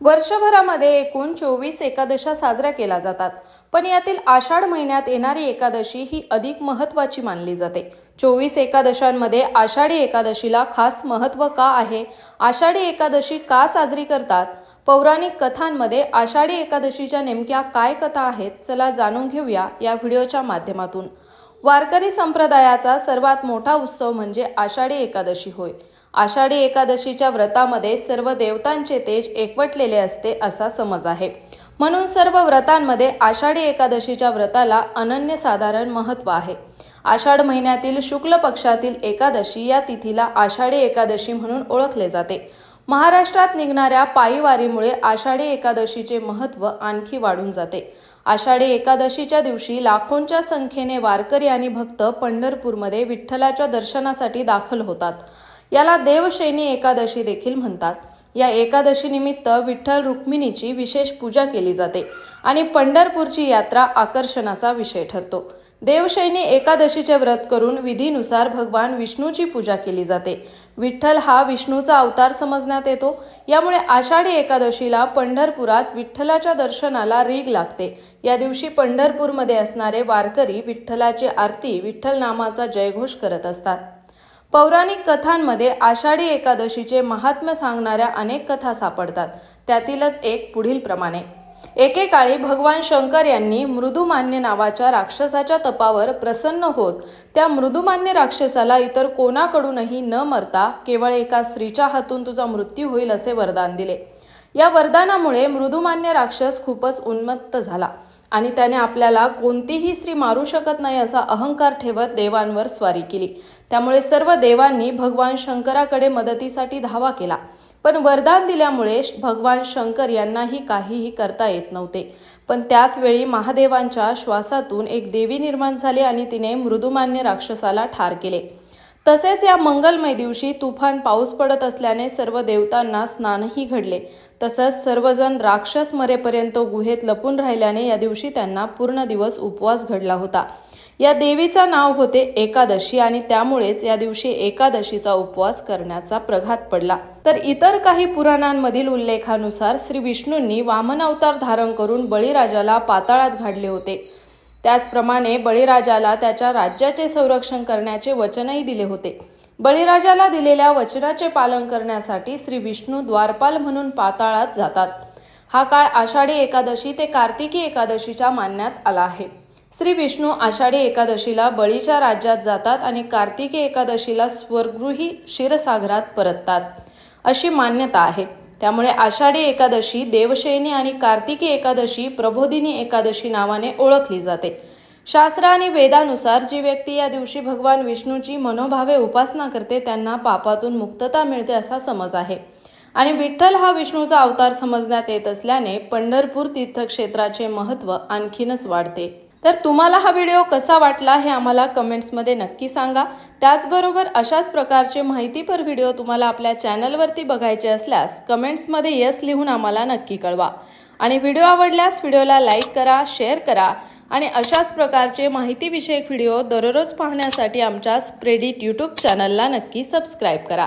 वर्षभरामध्ये एकूण चोवीस एकादशा साजऱ्या केल्या जातात. पण यातील आषाढ महिन्यात येणारी एकादशी ही अधिक महत्त्वाची मानली जाते. चोवीस एकादशांमध्ये आषाढी एकादशीला खास महत्त्व का आहे? आषाढी एकादशी का साजरी करतात? पौराणिक कथांमध्ये आषाढी एकादशीच्या नेमक्या काय कथा आहेत? चला जाणून घेऊया या व्हिडिओच्या माध्यमातून. वारकरी संप्रदायाचा सर्वात मोठा उत्सव म्हणजे आषाढी एकादशी होय. आषाढी एकादशीच्या व्रतामध्ये सर्व देवतांचे तेज एकवटलेले असते असा समज आहे. म्हणून सर्व व्रतांमध्ये आषाढी एकादशीच्या व्रताला अनन्यसाधारण महत्त्व आहे. आषाढ महिन्यातील शुक्ल पक्षातील एकादशी या तिथीला आषाढी एकादशी म्हणून ओळखले जाते. महाराष्ट्रात निघणाऱ्या पायीवारीमुळे आषाढी एकादशीचे महत्त्व आणखी वाढून जाते. आषाढी एकादशीच्या दिवशी लाखोंच्या संख्येने वारकरी आणि भक्त पंढरपूरमध्ये विठ्ठलाच्या दर्शनासाठी दाखल होतात. याला देवशैनी एकादशी देखील म्हणतात. या एकादशीनिमित्त विठ्ठल रुक्मिणीची विशेष पूजा केली जाते आणि पंढरपूरची यात्रा आकर्षणाचा विषय ठरतो. देवशैनी एकादशीचे व्रत करून विधीनुसार भगवान विष्णूची पूजा केली जाते. विठ्ठल हा विष्णूचा अवतार समजण्यात येतो. यामुळे आषाढी एकादशीला पंढरपुरात विठ्ठलाच्या दर्शनाला रीग लागते. या दिवशी पंढरपूरमध्ये असणारे वारकरी विठ्ठलाची आरती विठ्ठल नामाचा जयघोष करत असतात. पौराणिक कथांमध्ये आषाढी एकादशीचे महात्म्य सांगणाऱ्या अनेक कथा सापडतात. त्यातीलच एक पुढील प्रमाणे. एकेकाळी भगवान शंकर यांनी मृदुमान्य नावाच्या राक्षसाच्या तपावर प्रसन्न होत त्या मृदुमान्य राक्षसाला इतर कोणाकडूनही न मरता केवळ एका स्त्रीच्या हातून तुझा मृत्यू होईल असे वरदान दिले. या वरदानामुळे मृदुमान्य राक्षस खूपच उन्मत्त झाला. आणि त्याने आपल्याला कोणतीही स्त्री मारू शकत नाही असा अहंकार ठेवत देवांवर स्वारी केली. त्यामुळे सर्व देवांनी भगवान शंकराकडे मदतीसाठी धावा केला. पण वरदान दिल्यामुळे भगवान शंकर यांनाही काहीही करता येत नव्हते. पण त्याच वेळी महादेवांच्या श्वासातून एक देवी निर्माण झाली आणि तिने मृदुमान्य राक्षसाला ठार केले. तसेच या मंगलमय दिवशी तुफान पाऊस पडत असल्याने सर्व देवतांना स्नानही घडले. तसंच सर्वजण राक्षस मरेपर्यंत गुहेत लपून राहिल्याने या दिवशी त्यांना पूर्ण दिवस उपवास घडला होता. या देवीचा नाव होते एकादशी आणि त्यामुळेच या दिवशी एकादशीचा उपवास करण्याचा प्रघात पडला. तर इतर काही पुराणांमधील उल्लेखानुसार श्री विष्णूंनी वामनावतार धारण करून बळीराजाला पाताळात घाडले होते. त्याचप्रमाणे बळीराजाला त्याच्या राज्याचे संरक्षण करण्याचे वचनही दिले होते. बळीराजाला दिलेल्या वचनाचे पालन करण्यासाठी श्री विष्णू द्वारपाल म्हणून पाताळात जातात. हा काळ आषाढी एकादशी ते कार्तिकी एकादशीच्या मानण्यात आला आहे. श्री विष्णू आषाढी एकादशीला बळीच्या राज्यात जातात आणि कार्तिकी एकादशीला स्वर्गृही क्षीरसागरात परततात. अशी मान्यता आहे. त्यामुळे आषाढी एकादशी देवशयनी आणि कार्तिकी एकादशी प्रबोधिनी एकादशी नावाने ओळखली जाते. शास्त्र आणि वेदानुसार जी व्यक्ती या दिवशी भगवान विष्णूची मनोभावे उपासना करते त्यांना पापातून मुक्तता मिळते असा समज आहे. आणि विठ्ठल हा विष्णूचा अवतार समजण्यात येत असल्याने पंढरपूर तीर्थक्षेत्राचे महत्त्व आणखीनच वाढते. तर तुम्हाला हा व्हिडिओ कसा वाटला हे आम्हाला कमेंट्समध्ये नक्की सांगा. त्याचबरोबर अशाच प्रकारचे माहितीपर व्हिडिओ तुम्हाला आपल्या चॅनलवरती बघायचे असल्यास कमेंट्समध्ये यस लिहून आम्हाला नक्की कळवा. आणि व्हिडिओ आवडल्यास व्हिडिओला लाईक करा शेअर करा आणि अशाच प्रकारचे माहितीविषयक व्हिडिओ दररोज पाहण्यासाठी आमच्या स्प्रेडिट यूट्यूब चॅनलला नक्की सबस्क्राईब करा.